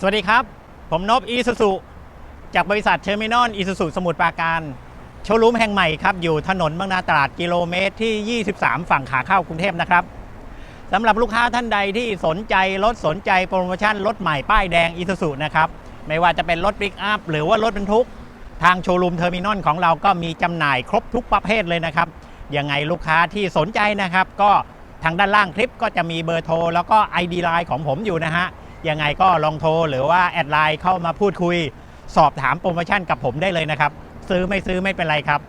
สวัสดีครับ ผมนบอีสุสุจากบริษัทเทอร์มินอลอีสุสุสมุทรปราการ โชว์รูมแห่งใหม่ครับ อยู่ถนนบางนาตราดกิโลเมตรที่ 23 ฝั่งขาเข้ากรุงเทพนะครับสำหรับลูกค้าท่านใดที่สนใจรถสนใจโปรโมชั่นรถใหม่ป้ายแดงอีสุสุนะครับ ไม่ว่าจะเป็นรถปิกอัพหรือว่ารถบรรทุก ทางโชว์รูมเทอร์มินอลของเราก็มีจำหน่ายครบทุกประเภทเลยนะครับยังไงลูกค้าที่สนใจนะครับ ก็ทางด้านล่างคลิปก็จะมีเบอร์โทรแล้วก็ ID ไลน์ของผมอยู่นะฮะ ยังไงก็ลองโทรหรือว่าแอดไลน์เข้ามาพูดคุย สอบถามโปรโมชั่นกับผมได้เลยนะครับ ซื้อไม่ซื้อไม่เป็นไรครับ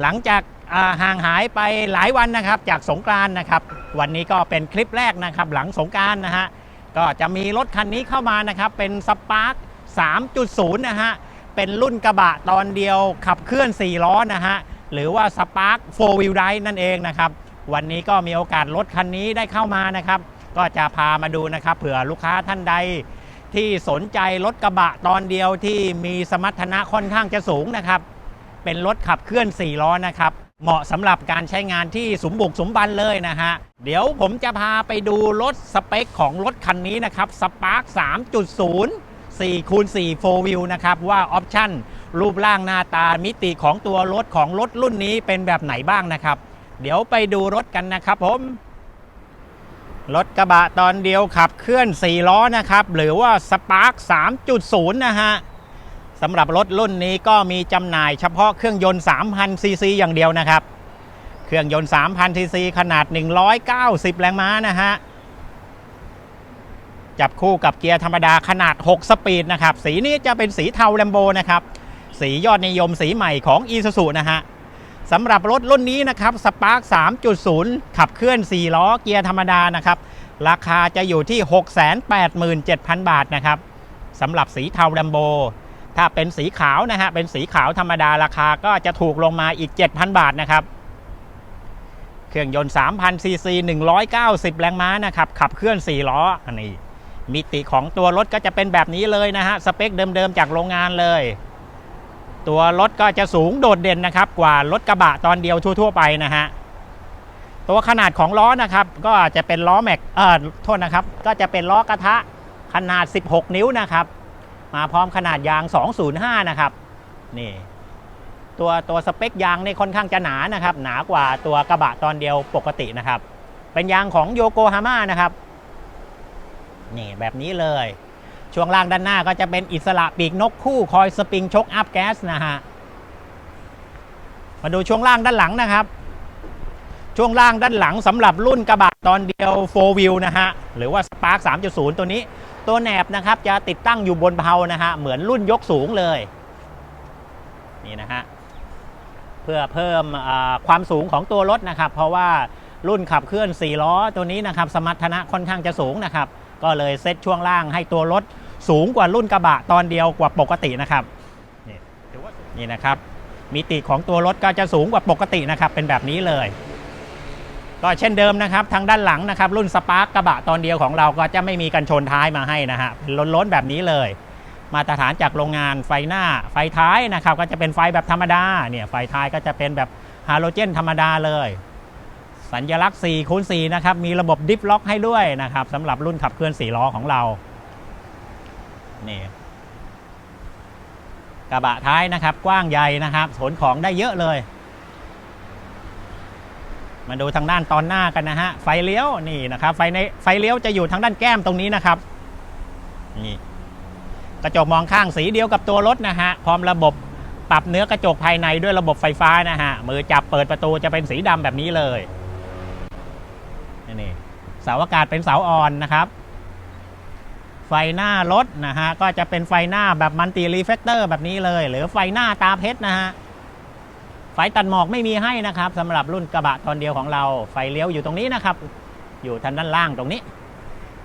หลังจากาห่างหายไปหลายวันนะครับ จากสงกรานนะครับ วันนี้ก็เป็นคลิปแรกนะครับ หลังสงกรารนะฮะก็จะมีรถคันนี้เข้ามานะครับ เป็นสปาร์ค3.0 นะฮะ เป็นรุ่นกระบะตอนเดียวขับเคลื่อน 4 ล้อนะฮะ หรือว่า Spark 4 Wheel Drive นั่นเองนะครับ วันนี้ก็มีโอกาสรถคันนี้ได้เข้ามานะครับ ก็จะพามาดูนะครับ เผื่อลูกค้าท่านใดที่สนใจรถกระบะตอนเดียวที่มีสมรรถนะค่อนข้างจะสูงนะครับ เป็นรถขับเคลื่อน 4 ล้อนะครับ เหมาะสำหรับการใช้งานที่สมบุกสมบันเลยนะฮะ เดี๋ยวผมจะพาไปดูรถสเปคของรถคันนี้นะครับ Spark 3.0 4คูณ4 4 wheel นะครับ ว่าออปชั่นรูปร่างหน้าตามิติของตัวรถของรถรุ่นนี้เป็นแบบไหนบ้างนะครับ เดี๋ยวไปดูรถกันนะครับผม รถกระบะตอนเดียวขับเคลื่อน 4 ล้อนะครับ หรือว่า Spark 3.0 นะฮะสำหรับรถรุ่นนี้ก็มีจำหน่ายเฉพาะเครื่องยนต์ 3,000 ซีซีอย่างเดียวนะครับ เครื่องยนต์ 3,000 ซีซีขนาด 190 แรงม้านะฮะ จับคู่กับเกียร์ธรรมดาขนาด 6 สปีดนะครับ สีนี้จะเป็นสีเทาแลมโบนะครับ สียอดนิยมสีใหม่ของ e s u s u นะฮะ สำหรับรถรุ่นนี้นะครับ Spark 3.0 ขับเคลื่อน 4 ล้อเกียร์ธรรมดานะครับ ราคาจะอยู่ที่ 687,000 บาทนะครับสำหรับสีเทาแลมโบ ถ้าเป็นสีขาวนะฮะ เป็นสีขาวธรรมดาราคาก็จะถูกลงมาอีก 7,000 บาทนะครับ เครื่องยนต์ 3,000 ซีซี 190 แรงม้านะครับ ขับเคลื่อน 4 ล้ออันนี้มิติของตัวรถก็จะเป็นแบบนี้เลยนะฮะ สเปคเดิมๆจากโรงงานเลย ตัวรถก็จะสูงโดดเด่นนะครับ กว่ารถกระบะตอนเดียวทั่ว ๆ ไปนะฮะตัวขนาดของล้อนะครับ ก็จะเป็นล้อแม็กเอ่อโทษนะครับ ก็จะเป็นล้อกระทะขนาด 16 นิ้วนะครับ มาพร้อมขนาดยาง 205 นะครับนี่ตัวตัวสเปคยางในค่อนข้างจะหนานะครับ หนากว่าตัวกระบะตอนเดียวปกตินะครับ เป็นยางของโยโกฮาม่านะครับนี่แบบนี้เลย ช่วงล่างด้านหน้าก็จะเป็นอิสระปีกนกคู่คอยสปริงชกอัพแก๊สนะฮะ มาดูช่วงล่างด้านหลังนะครับ ช่วงล่างด้านหลังสำหรับรุ่นกระบะตอนเดียว4 wheel นะฮะ หรือว่า Spark 3.0 ตัวนี้ ตัวแหนบนะครับจะติดตั้งอยู่บนเพลานะฮะ เหมือนรุ่นยกสูงเลย นี่นะฮะ เพื่อเพิ่มความสูงของตัวรถนะครับ เพราะว่ารุ่นขับเคลื่อน 4 ล้อตัวนี้นะครับ สมรรถนะค่อนข้างจะสูงนะครับ ก็เลยเซตช่วงล่างให้ตัวรถ สูงกว่ารุ่นกระบะตอนเดียวกว่าปกตินะครับนี่ถือว่านี่นะครับ มิติของตัวรถก็จะสูงกว่าปกตินะครับ เป็นแบบนี้เลย ก็เช่นเดิมนะครับ ทางด้านหลังนะครับ รุ่นสปาร์กกระบะตอนเดียวของเราก็จะไม่มีกันชนท้ายมาให้นะฮะเป็นล้นๆแบบนี้เลย มาตรฐานจากโรงงานไฟหน้าไฟท้ายนะครับ ก็จะเป็นไฟแบบธรรมดาเนี่ยไฟท้ายก็จะเป็นแบบฮาโลเจนธรรมดาเลยสัญลักษณ์4คูณ4นะครับ มีระบบดิฟล็อกให้ด้วยนะครับสำหรับรุ่นขับเคลื่อน4ล้อของเรา นี่กระบะท้ายนะครับ กว้างใหญ่นะครับขนของได้เยอะเลย มาดูทางด้านตอนหน้ากันนะฮะไฟเลี้ยวนี่นะครับไฟในไฟเลี้ยวจะอยู่ทางด้านแก้มตรงนี้นะครับนี่กระจกมองข้างสีเดียวกับตัวรถนะฮะพร้อมระบบปรับเนื้อกระจกภายในด้วยระบบไฟฟ้านะฮะมือจับเปิดประตูจะเป็นสีดำแบบนี้เลยนี่เสาอากาศเป็นเสาอ่อนนะครับ ไฟหน้ารถนะฮะก็จะเป็นไฟหน้าแบบมันติรีเฟกเตอร์แบบนี้เลย หรือไฟหน้าตาเพชรนะฮะไฟตัดหมอกไม่มีให้นะครับสำหรับรุ่นกระบะตอนเดียวของเรา ไฟเลี้ยวอยู่ตรงนี้นะครับ อยู่ทางด้านล่างตรงนี้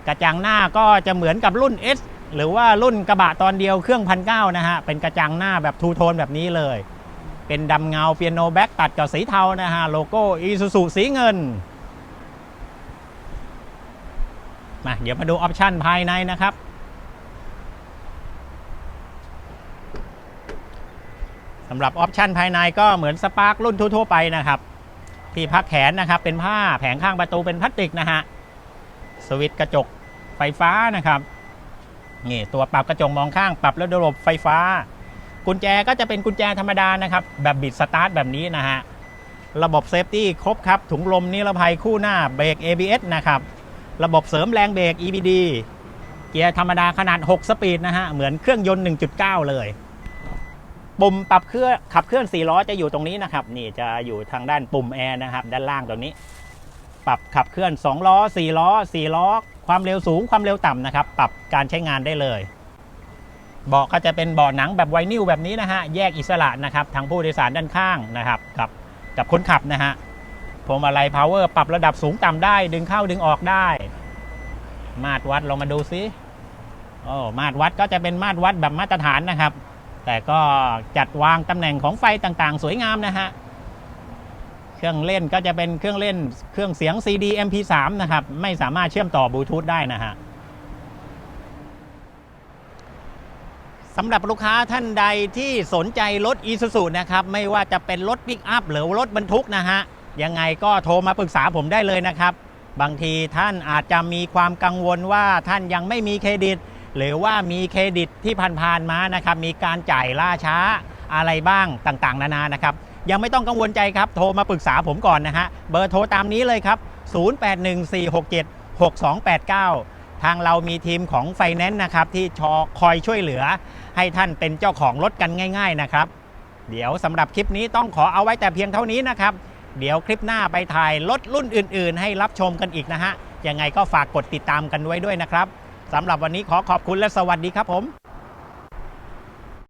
กระจังหน้าก็จะเหมือนกับรุ่น S หรือว่ารุ่นกระบะตอนเดียวเครื่องพันเนะฮะเป็นกระจังหน้าแบบทูโทนแบบนี้เลย เป็นดำเงาเปียโนแบ็กตัดกับสีเทานะฮะโลโก้อีซูซูสีเงิน มาเดี๋ยวมาดูออปชันภายในนะครับ สำหรับออปชันภายในก็เหมือนสปาร์ครุ่นทั่วๆไปนะครับ ที่พักแขนนะครับ เป็นผ้าแผงข้างประตูเป็นพลาสติกนะฮะ สวิตช์กระจกไฟฟ้านะครับนี่ตัวปรับกระจกมองข้างปรับระบบไฟฟ้า กุญแจก็จะเป็นกุญแจธรรมดานะครับ แบบบิดสตาร์ทแบบนี้นะฮะ ระบบเซฟตี้ครบครับ ถุงลมนิรภัยคู่หน้าเบรก ABS นะครับ ระบบเสริมแรงเบรก EBD เกียร์ธรรมดาขนาด 6 สปีดนะฮะ เหมือนเครื่องยนต์ 1.9 เลย ปุ่มปรับเครื่องขับเคลื่อน4ล้อจะอยู่ตรงนี้นะครับ นี่จะอยู่ทางด้านปุ่มแอร์นะครับ ด้านล่างตรงนี้ ปรับขับเคลื่อน 2 ล้อ 4 ล้อ 4 ล้อ ความเร็วสูง ความเร็วต่ำนะครับ ปรับการใช้งานได้เลย เบาะก็จะเป็นเบาะหนังแบบไวนิลแบบนี้นะฮะ แยกอิสระนะครับ ทางผู้โดยสารด้านข้างนะครับ กับกับคนขับนะฮะ พวงมาลัยพาวเวอร์ปรับระดับสูงต่ำได้ ดึงเข้าดึงออกได้ มาตรวัดลองมาดูซิโอ้มาตรวัดก็จะเป็นมาตรวัดแบบมาตรฐานนะครับ แต่ก็จัดวางตำแหน่งของไฟต่างๆ สวยงามนะฮะเครื่องเล่นก็จะเป็นเครื่องเล่นเครื่องเสียง CD MP3 นะครับ ไม่สามารถเชื่อมต่อบลูทูธได้นะฮะสำหรับลูกค้าท่านใดที่สนใจรถ Isuzu นะครับ ไม่ว่าจะเป็นรถปิกอัพหรือรถบรรทุกนะฮะ ยังไงก็โทรมาปรึกษาผมได้เลยนะครับ บางทีท่านอาจจะมีความกังวลว่าท่านยังไม่มีเครดิต หรือว่ามีเครดิตที่ผ่านๆมานะครับมีการจ่ายล่าช้าอะไรบ้างต่างๆ นานานะครับ ยังไม่ต้องกังวลใจครับ โทรมาปรึกษาผมก่อนนะฮะเบอร์โทรตามนี้เลยครับ 0814676289 ทางเรามีทีมของไฟแนนซ์นะครับที่ชอคอยช่วยเหลือ ให้ท่านเป็นเจ้าของรถกันง่าย ๆนะครับ เดี๋ยวสำหรับคลิปนี้ต้องขอเอาไว้แต่เพียงเท่านี้นะครับ เดี๋ยวคลิปหน้าไปถ่ายรถรุ่นอื่น ๆ ให้รับชมกันอีกนะฮะยังไงก็ฝากกดติดตามกันไว้ด้วยนะครับสำหรับวันนี้ขอขอบคุณและสวัสดีครับผม